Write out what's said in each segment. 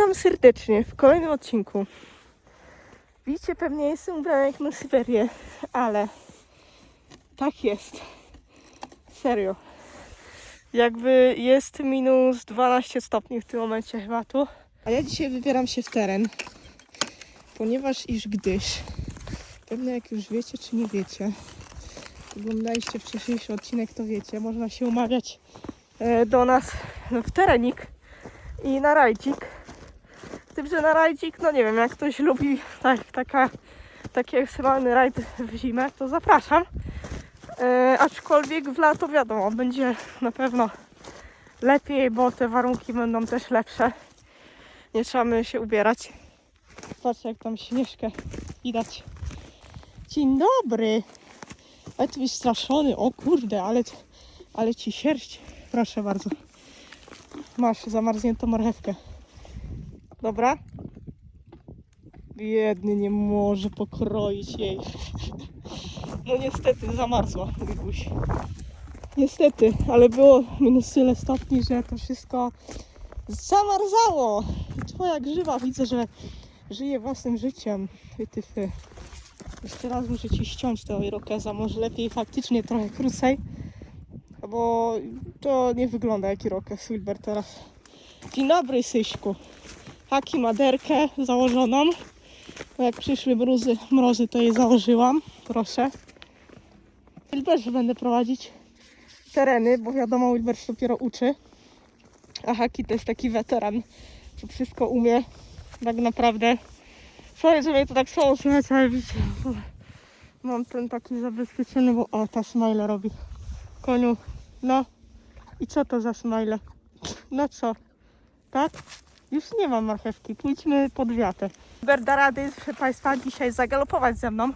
Witam serdecznie w kolejnym odcinku. Widzicie, pewnie jestem ubrana jak na Syberię, ale tak jest. Serio. Jakby jest minus 12 stopni w tym momencie chyba tu. A ja dzisiaj wybieram się w teren, ponieważ iż gdyż, pewnie jak już wiecie czy nie wiecie, oglądaliście wcześniejszy odcinek, to wiecie, można się umawiać e, do nas w terenik i na rajdzik. Że na rajdzik, no nie wiem, jak ktoś lubi tak, taka, taki ekstremalny rajd w zimę, to zapraszam. E, aczkolwiek w lato wiadomo, będzie na pewno lepiej, bo te warunki będą też lepsze. Nie trzeba się ubierać. Patrzcie, jak tam śnieżkę widać. Dzień dobry! Ale ty wystraszony, o kurde, ale, ale ci sierść. Proszę bardzo. Masz zamarzniętą marchewkę. Dobra? Biedny nie może pokroić jej. No niestety zamarzła, Guś. Niestety, ale było minus tyle stopni, że to wszystko zamarzało. Twoja grzywa widzę, że żyje własnym życiem. Ty, ty, ty. Jeszcze raz muszę ci ściąć tego irokeza. Może lepiej faktycznie trochę krócej. Bo to nie wygląda jak irokez Wilber teraz. Dzień dobry, Syśku. Haki maderkę założoną. Bo jak przyszły mrozy, mrozy to jej założyłam. Proszę. Wilberze będę prowadzić tereny, bo wiadomo, Wilber się dopiero uczy. A Haki to jest taki weteran, że wszystko umie. Tak naprawdę. Sorry, że mnie to tak słychać, ale widzicie, mam ten taki zabezpieczony, bo o, ta smile robi. Koniu, no. I co to za smile? No co? Tak? Już nie mam marchewki, pójdźmy pod wiatę. Hubert da rady, proszę Państwa, dzisiaj zagalopować ze mną,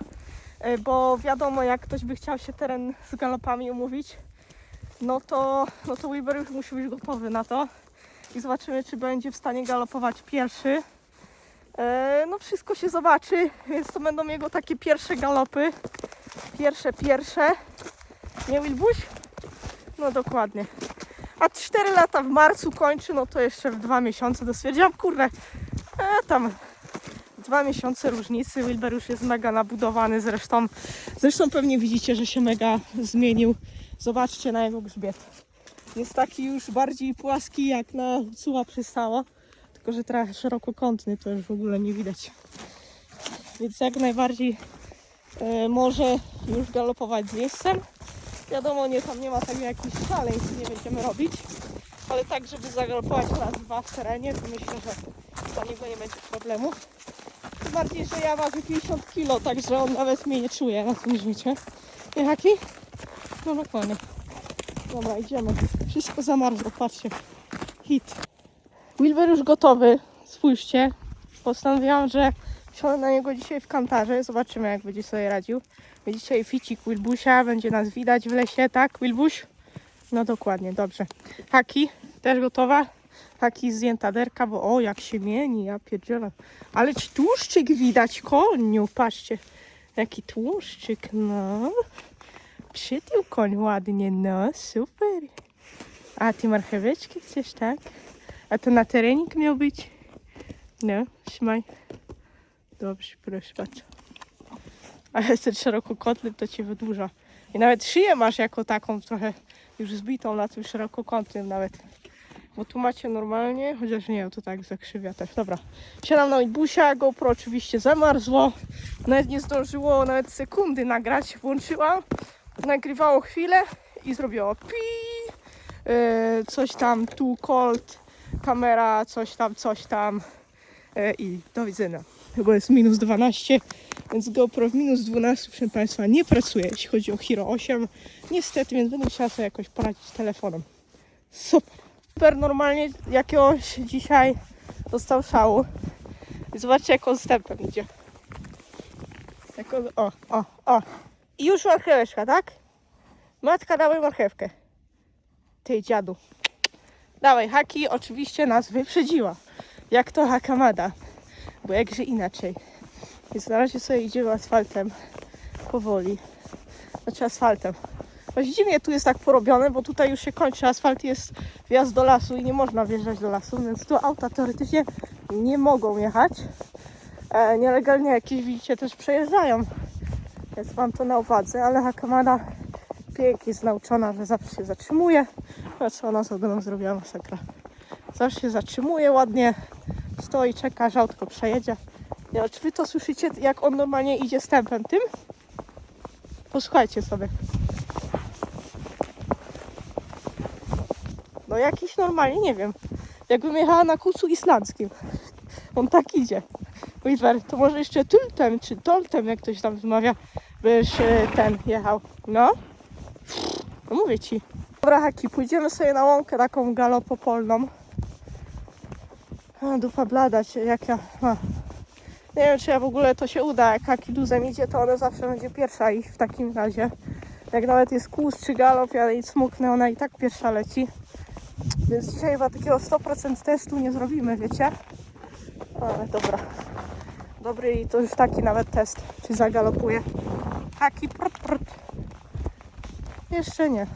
e, bo wiadomo, jak ktoś by chciał się teren z galopami umówić, no to, no to Wilber już musi być gotowy na to i zobaczymy, czy będzie w stanie galopować pierwszy. E, No wszystko się zobaczy, więc to będą jego takie pierwsze galopy. Pierwsze, pierwsze. Nie Wilbuś? No dokładnie. A 4 lata w marcu kończy, no to jeszcze w 2 miesiące to stwierdziłam, kurde, e, tam dwa miesiące różnicy. Wilber już jest mega nabudowany zresztą. Zresztą pewnie widzicie, że się mega zmienił. Zobaczcie na jego grzbiet. Jest taki już bardziej płaski jak na cuła przystało. Tylko, że trochę szerokokątny to już w ogóle nie widać. Więc jak najbardziej e, może już galopować z miejscem. Wiadomo, nie, tam nie ma tak jakichś szaleństw, nie będziemy robić. Ale tak, żeby zagalopować raz, dwa w terenie, to myślę, że dla niego nie będzie problemu. Tym bardziej, że ja ważę 50 kg, także on nawet mnie nie czuje na tym żmicie. Nie haki? No dokładnie. Dobra, idziemy. Wszystko zamarzło, patrzcie. Hit. Wilber już gotowy. Spójrzcie. Postanowiłam, że wsiądę na niego dzisiaj w kantarze. Zobaczymy, jak będzie sobie radził. Będzie dzisiaj ficik Wilbusia. Będzie nas widać w lesie, tak, Wilbuś? No dokładnie, dobrze. Haki, też gotowa? Haki zdjęta derka, bo o, jak się mieni, ja pierdzielę. Ale ci tłuszczyk widać, koniu, patrzcie. Jaki tłuszczyk, no. Przytył koń ładnie, no, super. A ty marcheweczki chcesz, tak? A to na terenik miał być? No, trzymaj. Dobrze, proszę bardzo. A jest ten szerokokątny, to cię wydłuża. I nawet szyję masz jako taką trochę już zbitą na tym szerokokątnym nawet. Bo tu macie normalnie, chociaż nie, to tak zakrzywia też. Dobra, siadam na busia, GoPro oczywiście zamarzło. Nawet nie zdążyło nawet sekundy nagrać. Włączyłam, nagrywało chwilę i zrobiło pi. Yy, coś tam, tu cold, kamera, coś tam, coś tam. Yy, I do widzenia. Chyba jest minus 12, więc GoPro w minus 12, proszę Państwa, nie pracuje, jeśli chodzi o Hero 8. Niestety, więc będę musiała sobie jakoś poradzić telefonem. Super. Super normalnie jakiegoś dzisiaj dostał szału. Zobaczcie, jak on stepem idzie. Jak on, o, o, o. I już marcheweczka, tak? Matka, dawaj marchewkę. Ty, dziadu. Dawaj, Haki oczywiście nas wyprzedziła. Jak to Hakamada. Bo jakże inaczej. Więc na razie sobie idziemy asfaltem. Powoli. Znaczy asfaltem. Choć dziwnie tu jest tak porobione, bo tutaj już się kończy asfalt, jest wjazd do lasu i nie można wjeżdżać do lasu, więc tu auta teoretycznie nie mogą jechać. E, nielegalnie jakieś widzicie też przejeżdżają. Więc mam to na uwadze, ale Hakamada pięknie jest nauczona, że zawsze się zatrzymuje. Co ona z ogonem zrobiła masakra. Zawsze się zatrzymuje ładnie, stoi, czeka, aż autko przejedzie. Nie czy wy to słyszycie, jak on normalnie idzie stępem tym? Posłuchajcie sobie. No jakiś normalnie, nie wiem. Jakbym jechała na kucu islandzkim. On tak idzie. Witwer, to może jeszcze tyltem, czy toltem, jak ktoś tam wymawia, byś e, ten jechał. No? No mówię ci. Dobra, Haki, pójdziemy sobie na łąkę taką galopopolną. A, dupa blada jak ja... A. Nie wiem, czy ja w ogóle to się uda. Jak Haki luzem idzie, to ona zawsze będzie pierwsza i w takim razie. Jak nawet jest kłus czy galop, ja jej smuknę, ona i tak pierwsza leci. Więc dzisiaj chyba takiego 100% testu nie zrobimy, wiecie? Ale dobra. Dobry i to już taki nawet test, czy zagalopuje. Taki prut, prut. Jeszcze nie.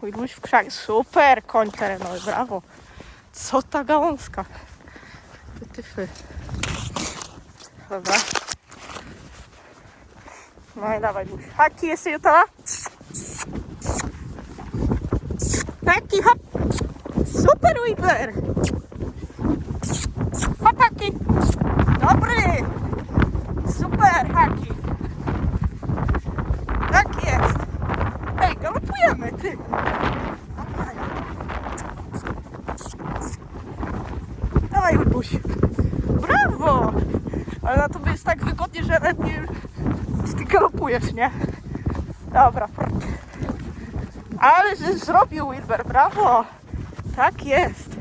Pójdź w krzak. Super koń terenowy, brawo. Co ta gałązka? Wytyfy. Dobra. No i dawaj, Luś. Haki, jesteś gotowa? Haki, hop. Super, Whitler. Hop, Haki. Dobry. Super, Haki. Tak jest. Ej, galopujemy, ty. Dawaj. Dawaj, Łybuś. Brawo. Ale na tobie jest tak wygodnie, że nawet nie ty galopujesz, nie? Dobra. Ale że zrobił Wilber, brawo. Tak jest.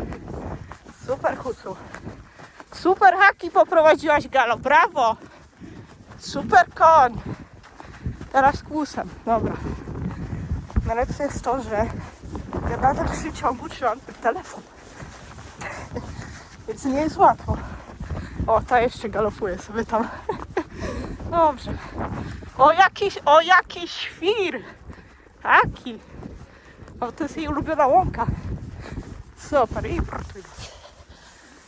Super, Hucu. Super haki poprowadziłaś galop, brawo. Super koń. Teraz kłusem, dobra. Najlepsze jest to, że ja nadal przy ciągu trzymam telefon. Więc nie jest łatwo. O, ta jeszcze galopuje sobie tam. Dobrze. O jakiś, o jakiś świr. Taki. O, to jest jej ulubiona łąka. Super. I prut.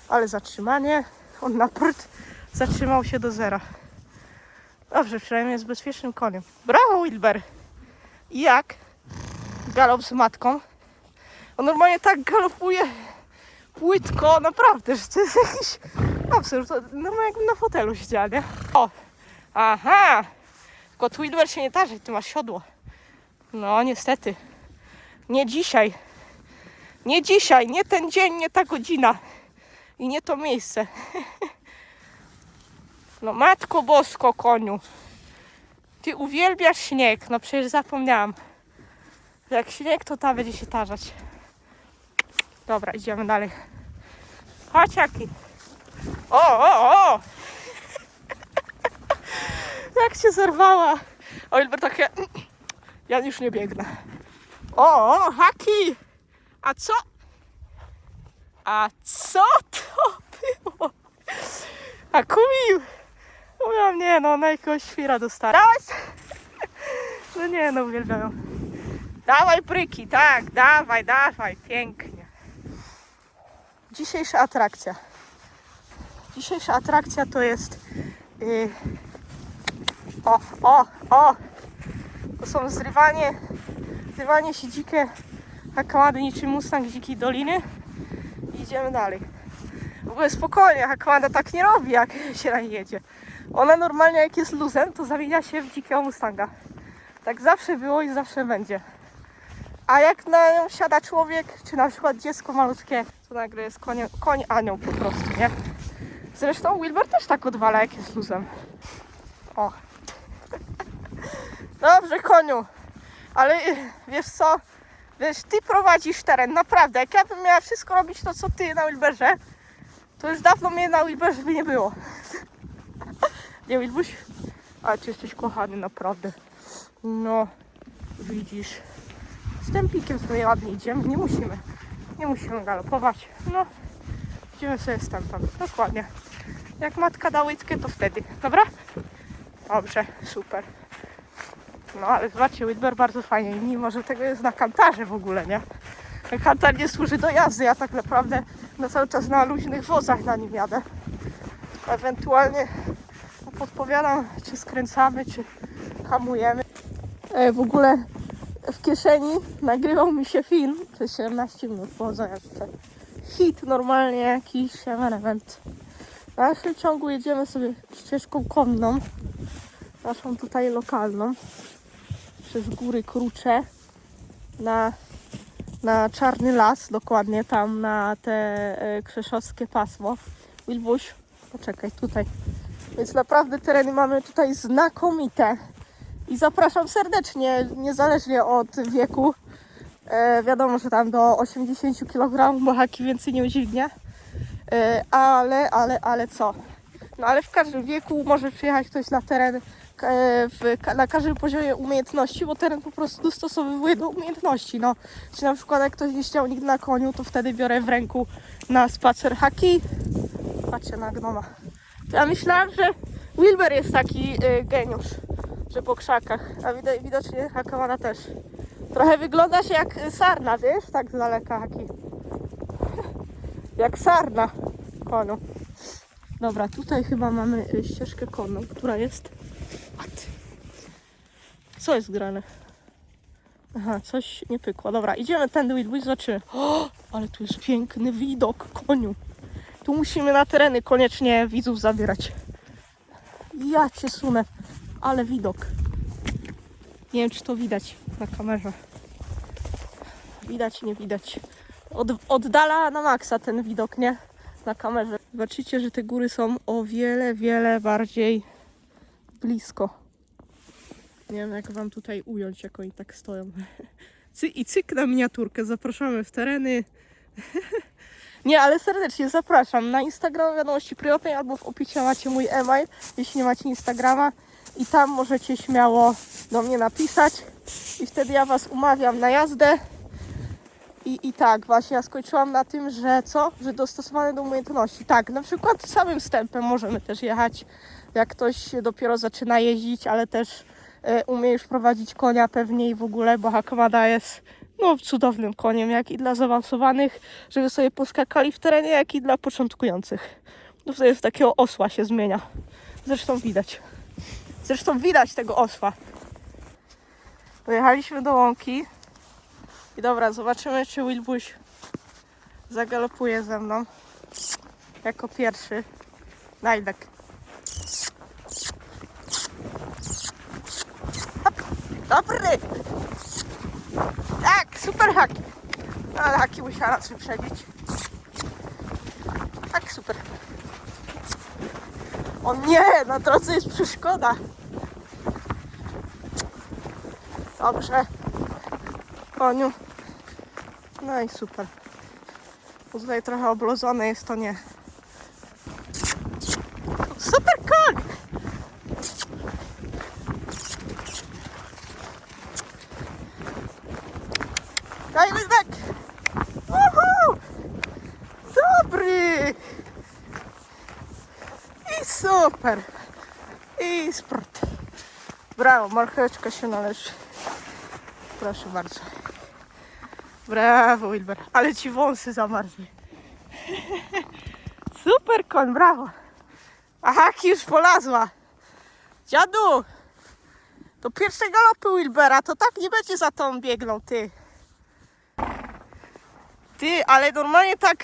Ale zatrzymanie. On na prut zatrzymał się do zera. Dobrze, przynajmniej jest bezpiecznym koniem. Brawo, Wilber. Jak? Galop z matką. On normalnie tak galopuje płytko, naprawdę, że to jest jakiś absurd. To normalnie jakby na fotelu siedziała, nie? O! Aha! Tylko tu Wilber się nie tarzy, ty masz siodło. No, niestety. Nie dzisiaj. Nie dzisiaj, nie ten dzień, nie ta godzina. I nie to miejsce. No matko bosko koniu. Ty uwielbiasz śnieg. No przecież zapomniałam. Jak śnieg, to ta będzie się tarzać. Dobra, idziemy dalej. Chodź jaki. O, o, o! Jak się zerwała. O, Wilber takie... Ja już nie biegnę. O, o, haki! A co? A co to było? A kumił! Mówiłam, nie no, na jakiegoś świra dostała. Dawaj! No nie no, uwielbiają. Dawaj bryki, tak, dawaj, dawaj, pięknie. Dzisiejsza atrakcja. Dzisiejsza atrakcja to jest... Yy... O, o, o! To są zrywanie, zrywanie się dzikie hakamady niczym Mustang Dzikiej Doliny. Idziemy dalej. W ogóle spokojnie, Hakamada tak nie robi, jak się na nie jedzie. Ona normalnie jak jest luzem, to zamienia się w dzikiego Mustanga. Tak zawsze było i zawsze będzie. A jak na nią siada człowiek, czy na przykład dziecko malutkie, to nagle jest konie, koń anioł po prostu, nie? Zresztą Wilber też tak odwala, jak jest luzem. O. Dobrze, koniu. Ale wiesz co? Wiesz, ty prowadzisz teren, naprawdę. Jak ja bym miała wszystko robić to, co ty na Wilberze, to już dawno mnie na Wilberze by nie było. Nie, Wilbuś? Ale ty jesteś kochany, naprawdę. No, widzisz. Z tempikiem sobie ładnie idziemy. Nie musimy. Nie musimy galopować. No, idziemy sobie z tempem. Dokładnie. Jak matka da łydkę, to wtedy. Dobra? Dobrze, super. No, ale zobaczcie, Whitber bardzo fajnie. Mimo, że tego jest na kantarze w ogóle, nie? Kantar nie służy do jazdy. Ja tak naprawdę no cały czas na luźnych wozach na nim jadę. Ewentualnie podpowiadam, czy skręcamy, czy hamujemy. E, w ogóle w kieszeni nagrywał mi się film przez 17 minut powodzenia tutaj. Hit normalnie jakiś event. W dalszym ciągu jedziemy sobie ścieżką konną, naszą tutaj lokalną, przez góry Krucze na, na Czarny Las, dokładnie tam na te e, krzeszowskie pasmo. Wilbuś, poczekaj, tutaj. Więc naprawdę tereny mamy tutaj znakomite. I zapraszam serdecznie, niezależnie od wieku. E, wiadomo, że tam do 80 kg bo haki więcej nie udźwignie. E, ale, ale, ale co? No ale w każdym wieku może przyjechać ktoś na teren e, w, na każdym poziomie umiejętności, bo teren po prostu dostosowywuje do umiejętności. No, czy na przykład jak ktoś nie chciał nigdy na koniu, to wtedy biorę w ręku na spacer haki. Patrzcie na gnoma. Ja myślałam, że Wilber jest taki y, geniusz, że po krzakach, a wid- widocznie Hakamana też. Trochę wyglądasz jak y, sarna, wiesz? Tak z daleka haki. jak sarna konu. Dobra, tutaj chyba mamy ścieżkę konną, która jest... Co jest grane? Aha, coś nie pykło. Dobra, idziemy tędy, Wilbuś, zobaczymy. O, ale tu jest piękny widok, koniu. Tu musimy na tereny koniecznie widzów zabierać. Ja cię sunę, ale widok. Nie wiem, czy to widać na kamerze. Widać, nie widać. Od, oddala na maksa ten widok, nie? Na kamerze. Zobaczycie, że te góry są o wiele, wiele bardziej blisko. Nie wiem, jak wam tutaj ująć, jak oni tak stoją. Cy I cyk na miniaturkę. Zapraszamy w tereny. Nie, ale serdecznie zapraszam. Na Instagram wiadomości prywatnej albo w opisie macie mój e-mail, jeśli nie macie Instagrama. I tam możecie śmiało do mnie napisać. I wtedy ja Was umawiam na jazdę. I, I tak, właśnie ja skończyłam na tym, że co? Że dostosowane do umiejętności. Tak, na przykład samym wstępem możemy też jechać, jak ktoś dopiero zaczyna jeździć, ale też e, umie już prowadzić konia pewnie i w ogóle, bo Hakamada jest no, cudownym koniem, jak i dla zaawansowanych, żeby sobie poskakali w terenie, jak i dla początkujących. No wtedy z takiego osła się zmienia. Zresztą widać. Zresztą widać tego osła. Dojechaliśmy do łąki. I dobra, zobaczymy, czy Wilbuś zagalopuje ze mną. Jako pierwszy. Najdek. Dobry! Tak, super haki. No, ale haki musiała nas wyprzedzić. Tak, super. O nie, na drodze jest przeszkoda. Dobrze. Koniu. No i super. Bo tutaj trochę oblodzone jest, to nie. Super koń! Daj Lizbek! Uhu! Dobry! I super! I sport. Brawo, marcheweczka się należy. Proszę bardzo. Brawo, Wilber. Ale ci wąsy zamarzły. Super koń, brawo. A haki już polazła. Dziadu! To pierwsze galopy Wilbera, to tak nie będzie za tą biegną, ty. Ty, ale normalnie tak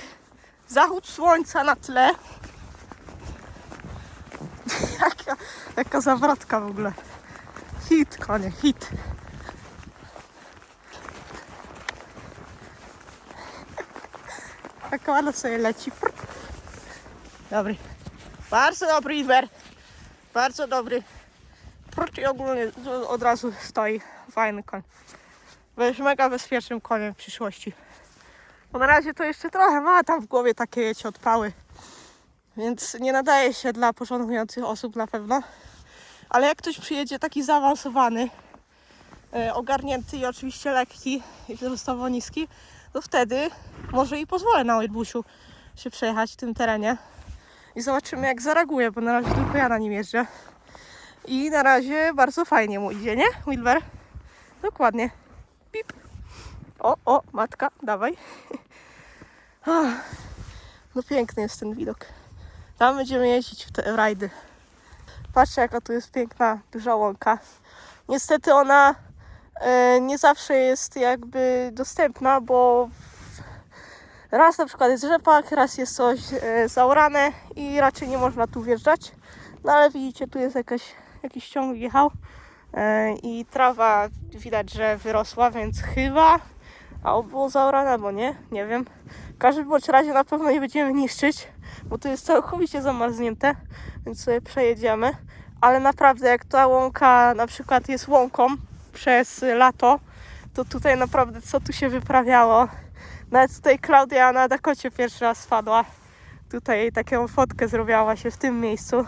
zachód słońca na tle. jaka, jaka zawrotka w ogóle. Hit, konie, hit. Ładno sobie leci. Dobry. Bardzo dobry Iber. Bardzo dobry. Prut i ogólnie od razu stoi. Fajny koń. Będziesz mega bezpiecznym koniem w przyszłości. Bo na razie to jeszcze trochę ma tam w głowie takie wiecie odpały. Więc nie nadaje się dla początkujących osób na pewno. Ale jak ktoś przyjedzie taki zaawansowany, e, ogarnięty i oczywiście lekki i wzrostowo niski, to wtedy może i pozwolę na Ojbusiu się przejechać w tym terenie. I zobaczymy jak zareaguje, bo na razie tylko ja na nim jeżdżę. I na razie bardzo fajnie mu idzie, nie, Wilber? Dokładnie. Pip. O, o, matka, dawaj. No piękny jest ten widok. Tam będziemy jeździć w te rajdy. Patrzcie, jaka tu jest piękna, duża łąka. Niestety ona nie zawsze jest jakby dostępna, bo raz na przykład jest rzepak, raz jest coś e, zaorane i raczej nie można tu wjeżdżać. No ale widzicie, tu jest jakaś, jakiś ciąg jechał e, i trawa widać, że wyrosła, więc chyba albo było zaorane, albo nie, nie wiem. W każdym bądź razie na pewno nie będziemy niszczyć, bo to jest całkowicie zamarznięte, więc sobie przejedziemy. Ale naprawdę, jak ta łąka na przykład jest łąką przez lato, to tutaj naprawdę co tu się wyprawiało. Nawet tutaj Klaudia na Dakocie pierwszy raz spadła. Tutaj taką fotkę zrobiła właśnie w tym miejscu.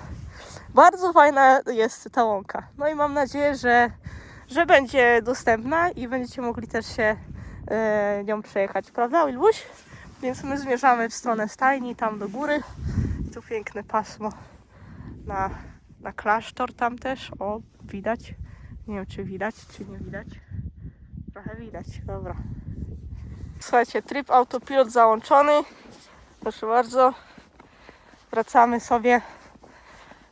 Bardzo fajna jest ta łąka. No i mam nadzieję, że, że będzie dostępna i będziecie mogli też się e, nią przejechać, prawda, Wilbuś? Więc my zmierzamy w stronę stajni, tam do góry. Tu piękne pasmo na, na klasztor tam też. O, widać. Nie wiem, czy widać, czy nie widać. Trochę widać, dobra. Słuchajcie, tryb autopilot załączony. Proszę bardzo. Wracamy sobie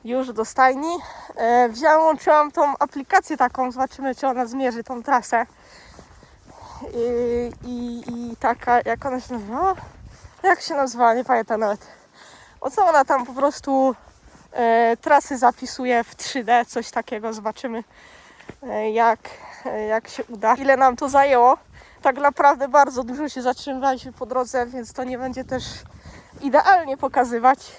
już do stajni. E, wziąłam tą aplikację taką, zobaczymy czy ona zmierzy tą trasę. I, i, i taka, jak ona się nazywała? Jak się nazywała? Nie pamiętam nawet. O co ona tam po prostu e, trasy zapisuje w 3D, coś takiego, zobaczymy jak, e, jak się uda. Ile nam to zajęło? Tak naprawdę bardzo dużo się zatrzymywaliśmy po drodze, więc to nie będzie też idealnie pokazywać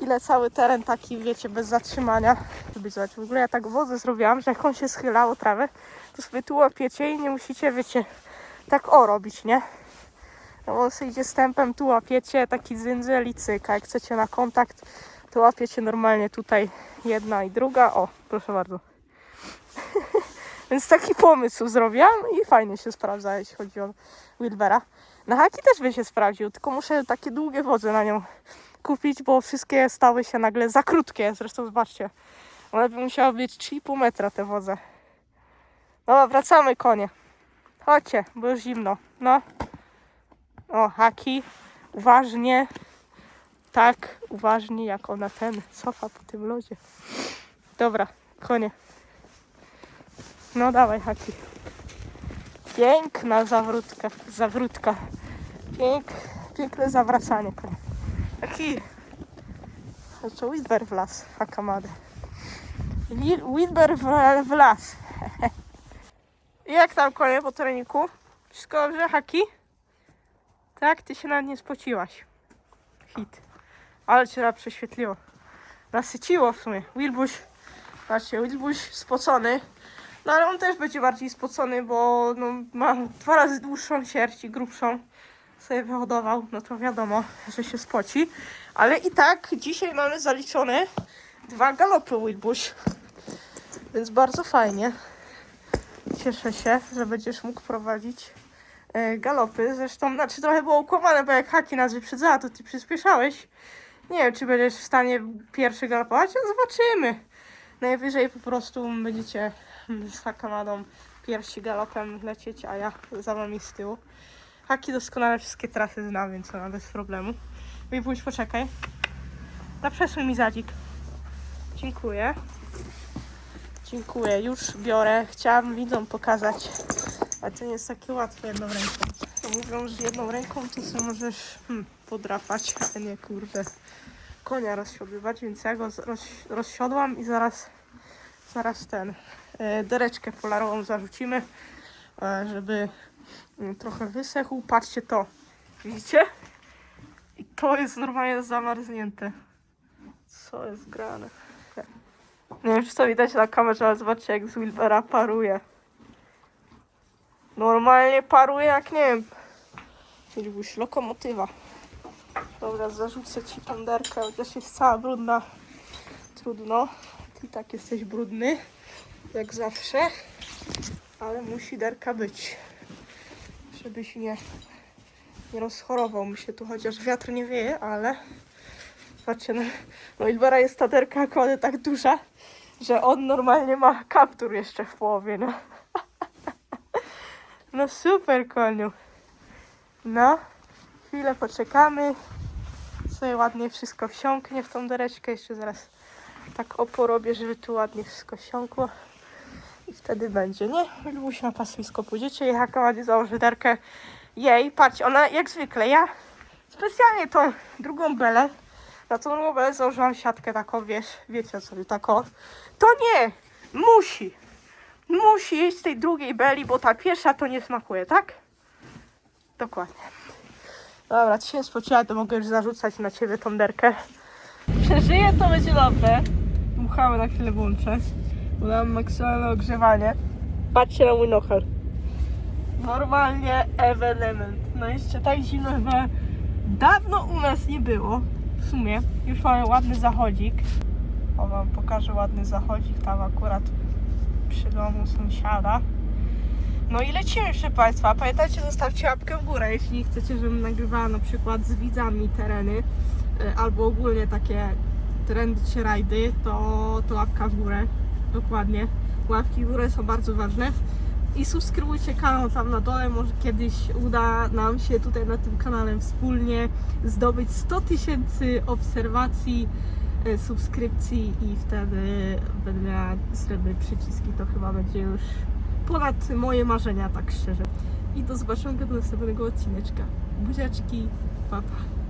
ile cały teren taki, wiecie, bez zatrzymania. Żeby zobaczyć, w ogóle ja tak wodę zrobiłam, że jak on się schylało trawę, to sobie tu łapiecie i nie musicie, wiecie, tak o robić, nie? No on sobie idzie stępem, tu łapiecie, taki dzynzel i cyk, a jak chcecie na kontakt, to łapiecie normalnie tutaj jedna i druga. O, proszę bardzo. Więc taki pomysł zrobiłam i fajnie się sprawdza, jeśli chodzi o Wilbera. Na haki też by się sprawdził, tylko muszę takie długie wodze na nią kupić, bo wszystkie stały się nagle za krótkie. Zresztą zobaczcie, one by musiały być 3,5 metra te wodze. Dobra, wracamy konie. Chodźcie, bo już zimno. No. O, haki. Uważnie. Tak, uważnie jak ona ten cofa po tym lodzie. Dobra, konie. No dawaj, haki. Piękna zawrótka. Zawrótka. Pięk, piękne zawracanie. Taki. To Whitber w las, Hakamady. Whitber w, w las. Jak tam konie po treningu? Wszystko dobrze, Haki? Tak, ty się nawet nie spociłaś. Hit. Ale cię prześwietliło. Nasyciło w sumie. Wilbuś, patrzcie, Wilbuś spocony. No ale on też będzie bardziej spocony, bo no, ma dwa razy dłuższą sierść i grubszą sobie wyhodował, no to wiadomo, że się spoci. Ale i tak dzisiaj mamy zaliczone dwa galopy Wilbuś. Więc bardzo fajnie. Cieszę się, że będziesz mógł prowadzić e, galopy. Zresztą, znaczy trochę było ukłamane, bo jak Haki nas wyprzedzała, to ty przyspieszałeś. Nie wiem, czy będziesz w stanie pierwszy galopować, ale zobaczymy. Najwyżej po prostu będziecie z Hakamadą pierwsi galopem lecieć, a ja za wami z tyłu. Haki doskonale wszystkie trasy zna, więc ona bez problemu. Pójdź, poczekaj. Na przesuń mi zadzik. Dziękuję. Dziękuję, już biorę. Chciałam widzom pokazać, ale to nie jest takie łatwe jedną ręką. To mówią, że jedną ręką to sobie możesz hmm, podrapać, a nie kurde konia rozsiodływać, więc ja go roz, rozsiodłam i zaraz zaraz ten dereczkę polarową zarzucimy, e, żeby mm, trochę wysechł. Patrzcie to, widzicie? I to jest normalnie zamarznięte. Co jest grane? Nie wiem, czy to widać na kamerze, ale zobaczcie jak z Wilbera paruje. Normalnie paruje jak, nie wiem, jakbyś lokomotywa. Dobra, zarzucę ci tą derkę, chociaż jest cała brudna. Trudno. I tak jesteś brudny, jak zawsze. Ale musi derka być. Żebyś nie, nie rozchorował mi się tu, chociaż wiatr nie wieje, ale patrzcie, no, no Ilbera jest ta derka akurat tak duża, że on normalnie ma kaptur jeszcze w połowie, no. No super, koniu. No, chwilę poczekamy. tutaj ładnie wszystko wsiąknie w tą dereczkę. Jeszcze zaraz tak oporobię, żeby tu ładnie wszystko wsiąkło. I wtedy będzie, nie? Lubuś na paswisko pójdziecie. Ja jak ładnie założę derkę jej. Patrzcie, ona jak zwykle, ja specjalnie tą drugą belę, na tą drugą belę założyłam siatkę taką, wiesz, wiecie sobie, taką. To nie! Musi! Musi jeść z tej drugiej beli, bo ta pierwsza to nie smakuje, tak? Dokładnie. Dobra, ci się spociła, to mogę już zarzucać na ciebie tą derkę. Przeżyję, to będzie dobre. Muchały na chwilę włączę, mam maksymalne ogrzewanie. Patrzcie na mój nochel. Normalnie evenement. No jeszcze tak zimno chyba dawno u nas nie było. W sumie już mamy ładny zachodzik. O wam pokażę ładny zachodzik tam akurat przy domu sąsiada. No i lecimy, proszę Państwa. Pamiętajcie, zostawcie łapkę w górę, jeśli chcecie, żebym nagrywała na przykład z widzami tereny y, albo ogólnie takie trendy czy rajdy, to, to łapka w górę. Dokładnie. Łapki w górę są bardzo ważne. I subskrybujcie kanał tam na dole, może kiedyś uda nam się tutaj na tym kanale wspólnie zdobyć 100 tysięcy obserwacji, y, subskrypcji i wtedy będę miała srebrne przyciski, to chyba będzie już ponad moje marzenia, tak szczerze. I do zobaczenia do następnego odcineczka. Buziaczki, papa. Pa.